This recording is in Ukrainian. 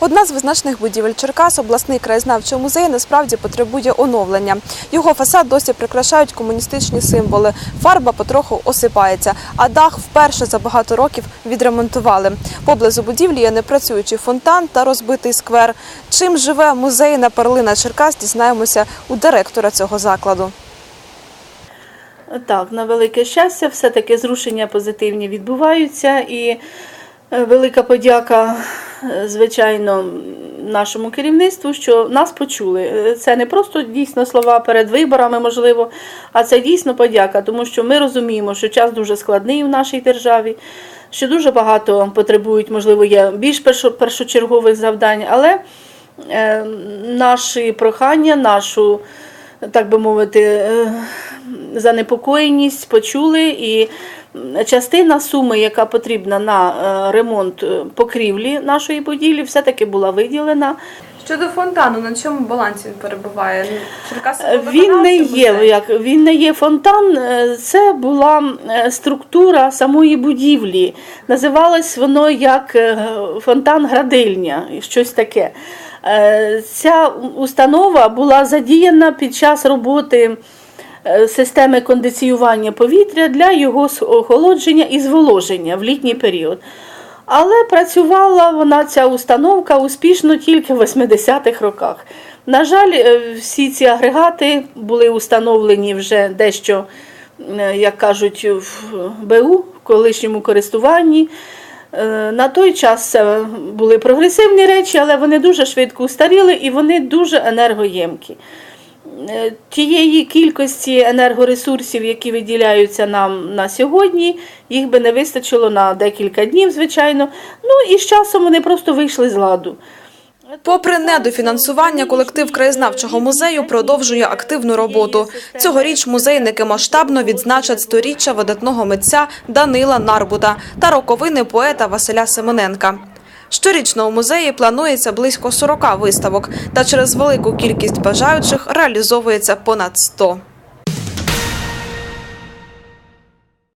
Одна з визначних будівель Черкас, обласний краєзнавчий музей, насправді потребує оновлення. Його фасад досі прикрашають комуністичні символи. Фарба потроху осипається, а дах вперше за багато років відремонтували. Поблизу будівлі є непрацюючий фонтан та розбитий сквер. Чим живе музейна перлина Черкас, дізнаємося у директора цього закладу. Так, на велике щастя, все-таки зрушення позитивні відбуваються і е, велика подяка, звичайно, нашому керівництву, що нас почули. Е, Це не просто дійсно слова перед виборами, можливо, а це дійсно подяка, тому що ми розуміємо, що час дуже складний в нашій державі, що дуже багато потребують, можливо, є більш першочергових завдань, але е, наші прохання, нашу, так би мовити, е, занепокоєність почули, і частина суми, яка потрібна на е, ремонт е, покрівлі нашої будівлі, все-таки була виділена. Щодо фонтану, на чому балансі він перебуває? Черкас Е, Він не є як він не є фонтан. Це була структура самої будівлі. Називалось воно як фонтан градильня, щось таке. Ця установа була задіяна під час роботи системи кондиціювання повітря для його охолодження і зволоження в літній період. Але працювала вона ця установка успішно тільки в 80-х роках. На жаль, е, всі ці агрегати були установлені вже дещо, е, як кажуть, в БУ, в колишньому користуванні. Е, На той час це були прогресивні речі, але вони дуже швидко устаріли і вони дуже енергоємкі. Е, Тієї кількості енергоресурсів, які виділяються нам на сьогодні, їх би не вистачило на декілька днів, звичайно. Ну і з часом вони просто вийшли з ладу. Попри недофінансування, колектив краєзнавчого музею продовжує активну роботу. Цьогоріч музейники масштабно відзначать сторіччя видатного митця Данила Нарбута та роковини поета Василя Семененка. Щорічно у музеї планується близько 40 виставок, та через велику кількість бажаючих реалізовується понад 100.